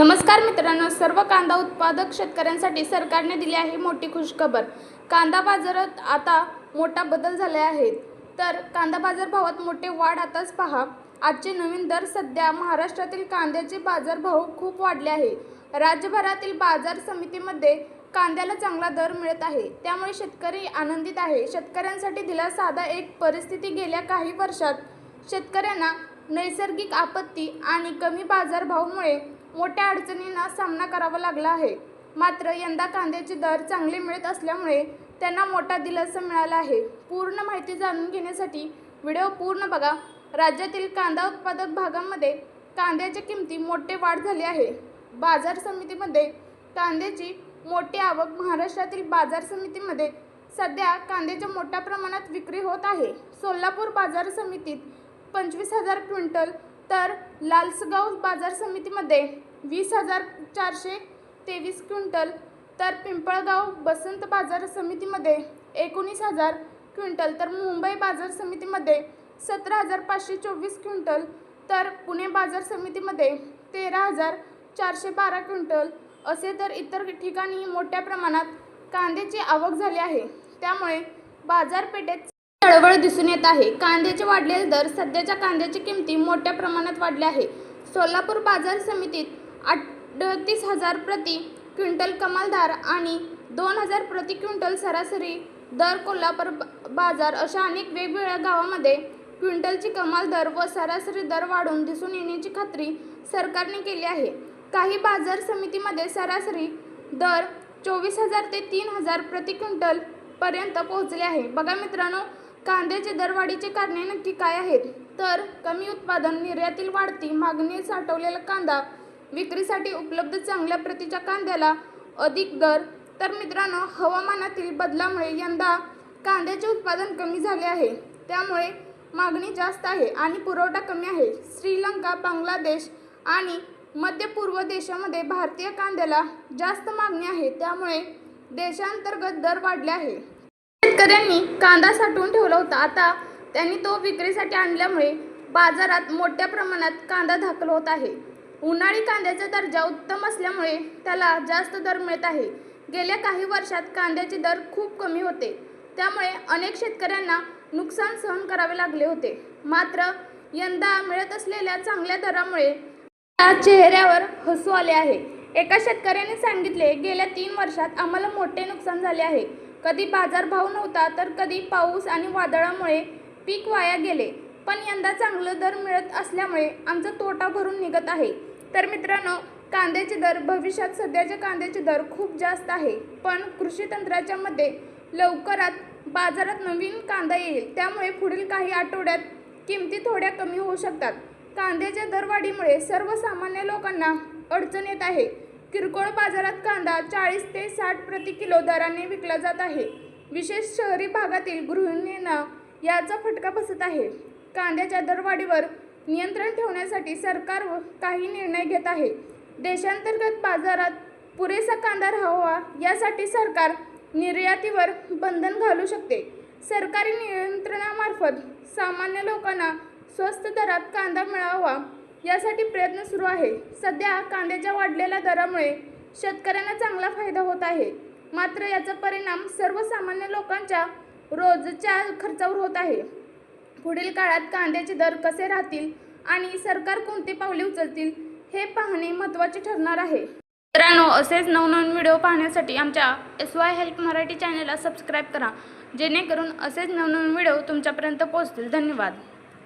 नमस्कार मित्रांनो सर्व कांदा उत्पादक शेतकऱ्यांसाठी सरकारने दिली आहे मोठी खुशखबर कांदा बाजारात आता मोठा बदल झाले आहेत तर कांदा बाजार भावात मोठे वाढ आताच पहा. आजचे नवीन दर सध्या महाराष्ट्रातील कांद्याचे बाजारभाव खूप वाढले आहे. राज्यभरातील बाजार समितीमध्ये कांद्याला चांगला दर मिळत आहे. त्यामुळे शेतकरी आनंदित आहे. शेतकऱ्यांसाठी दिला साधा एक परिस्थिती गेल्या काही वर्षात. शेतकऱ्यांना नैसर्गिक आपत्ती आणि कमी बाजारभावामुळे मोठ्या अडचणींना सामना करावा लागला आहे. मात्र यंदा कांद्याचे दर चांगले मिळत असल्यामुळे त्यांना मोठा दिलासा मिळाला आहे. पूर्ण माहिती जाणून घेण्यासाठी व्हिडिओ पूर्ण बघा. राज्यातील कांदा उत्पादक भागांमध्ये कांद्याच्या किमती मोठे वाढ झाली आहे. बाजार समितीमध्ये कांद्याची मोठी आवक महाराष्ट्रातील बाजार समितीमध्ये सध्या कांद्याच्या मोठ्या प्रमाणात विक्री होत आहे. सोलापूर बाजार समितीत पंचवीस हजार क्विंटल तर लालसगाव बाजार समितीमध्ये वीस हजार चारशे तेवीस क्विंटल तर पिंपळगाव बसंत बाजार समितीमध्ये एकोणीस हजार क्विंटल तर मुंबई बाजार समितीमध्ये सतरा हजार पाचशे चोवीस क्विंटल तर पुणे बाजार समितीमध्ये तेरा हजार चारशे बारा क्विंटल असे तर इतर ठिकाणी मोठ्या प्रमाणात कांद्याची आवक झाली आहे. त्यामुळे बाजारपेठेत चळवळ दिसून येत आहे. कांद्याचे वाढलेले दर सध्याच्या कांद्याची किमती मोठ्या प्रमाणात वाढल्या आहे. सोलापूर बाजार समितीत अडतीस हजार प्रति क्विंटल कमालदार आणि दोन हजार प्रति क्विंटल सरासरी दर कोल्हापूर बाजार अशा अनेक वेगवेगळ्या गावामध्ये क्विंटलची कमाल दर व सरासरी दर वाढून दिसून येण्याची खात्री सरकारने केली आहे. काही बाजार समितीमध्ये सरासरी दर चोवीस हजार ते तीन हजार प्रति क्विंटल पर्यंत पोहोचले आहे. बघा मित्रांनो कांद्याचे दरवाढीचे कारणे नक्की काय आहेत? तर कमी उत्पादन निर्यातील वाढती मागणी साठवलेला कांदा विक्रीसाठी उपलब्ध चांगल्या प्रतीच्या कांद्याला अधिक दर. तर मित्रांनो हवामानातील बदलामुळे यंदा कांद्याचे उत्पादन कमी झाले आहे. त्यामुळे मागणी जास्त आहे आणि पुरवठा कमी आहे. श्रीलंका बांगलादेश आणि मध्य पूर्व देशामध्ये भारतीय कांद्याला जास्त मागणी आहे. त्यामुळे देशांतर्गत दर वाढले आहे. शेतकऱ्यांनी कांदा साठवून ठेवला होता. आता त्यांनी तो विक्रीसाठी आणल्यामुळे बाजारात मोठ्या प्रमाणात कांदा दाखल होत आहे. उन्हाळी कांद्याचा दर्जा उत्तम असल्यामुळे त्याला जास्त दर मिळत आहे. गेल्या काही वर्षात कांद्याचे दर खूप कमी होते. त्यामुळे अनेक शेतकऱ्यांना नुकसान सहन करावे लागले होते. मात्र यंदा मिळत असलेल्या चांगल्या दरामुळे त्या चेहऱ्यावर हसू आले आहे. एका शेतकऱ्याने सांगितले गेल्या तीन वर्षात आम्हाला मोठे नुकसान झाले आहे. कधी बाजारभाव नव्हता तर कधी पाऊस आणि वादळामुळे पीक वाया गेले. पण यंदा चांगलं दर मिळत असल्यामुळे आमचा तोटा भरून निघत आहे. तर मित्रांनो कांद्याचे दर भविष्यात सध्याचे कांद्याचे दर खूप जास्त आहे. पण कृषी तंत्राच्या मध्ये लवकरात बाजारात नवीन कांदा येईल. त्यामुळे पुढील काही आठवड्यात किमती थोड्या कमी होऊ शकतात. कांद्याच्या दरवाढीमुळे सर्वसामान्य लोकांना अडचण येत आहे. किरकोळ बाजारात कांदा चाळीस ते साठ प्रति किलो दराने विकला जात आहे. विशेष शहरी भागातील गृहिणींना याचा फटका बसत आहे. कांद्याच्या दरवाढीवर नियंत्रण ठेवण्यासाठी सरकार व काही निर्णय घेत आहे. देशांतर्गत बाजारात पुरेसा कांदा राहावा यासाठी सरकार निर्यातीवर बंधन घालू शकते. सरकारी नियंत्रणामार्फत सामान्य लोकांना स्वस्त दरात कांदा मिळावा यासाठी प्रयत्न सुरू आहे. सध्या कांद्याच्या वाढलेल्या दरामुळे शेतकऱ्यांना चांगला फायदा होत आहे. मात्र याचा परिणाम सर्वसामान्य लोकांच्या रोजच्या खर्चावर होत आहे. पुढील काळात कांद्याचे दर कसे राहतील आणि सरकार कोणती पावले उचलतील हे पाहणे महत्त्वाचे ठरणार आहे. मित्रांनो असेच नवनवीन व्हिडिओ पाहण्यासाठी आमच्या एस वाय हेल्प मराठी चॅनलला सबस्क्राईब करा. जेणेकरून असेच नवनवीन व्हिडिओ तुमच्यापर्यंत पोहोचतील. धन्यवाद.